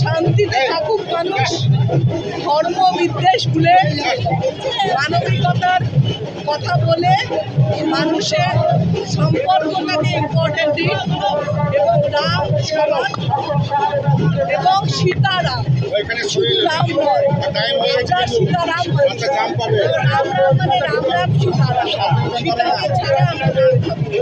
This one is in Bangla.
শান্তিতে থাকুক মানুষ ধর্ম বিদ্বেষ ভুলে মানবিকতার কথা বলে মানুষের সম্পর্কটাকে ইম্পর্টেন্ট দিন এবং রাম সমান এবং সীতারাম। রাম হাজার সীতারাম হয়েছে। রাম রাম মানে রাম রাম সীতারাম। সীতাকে ছাড়া আমরা রাম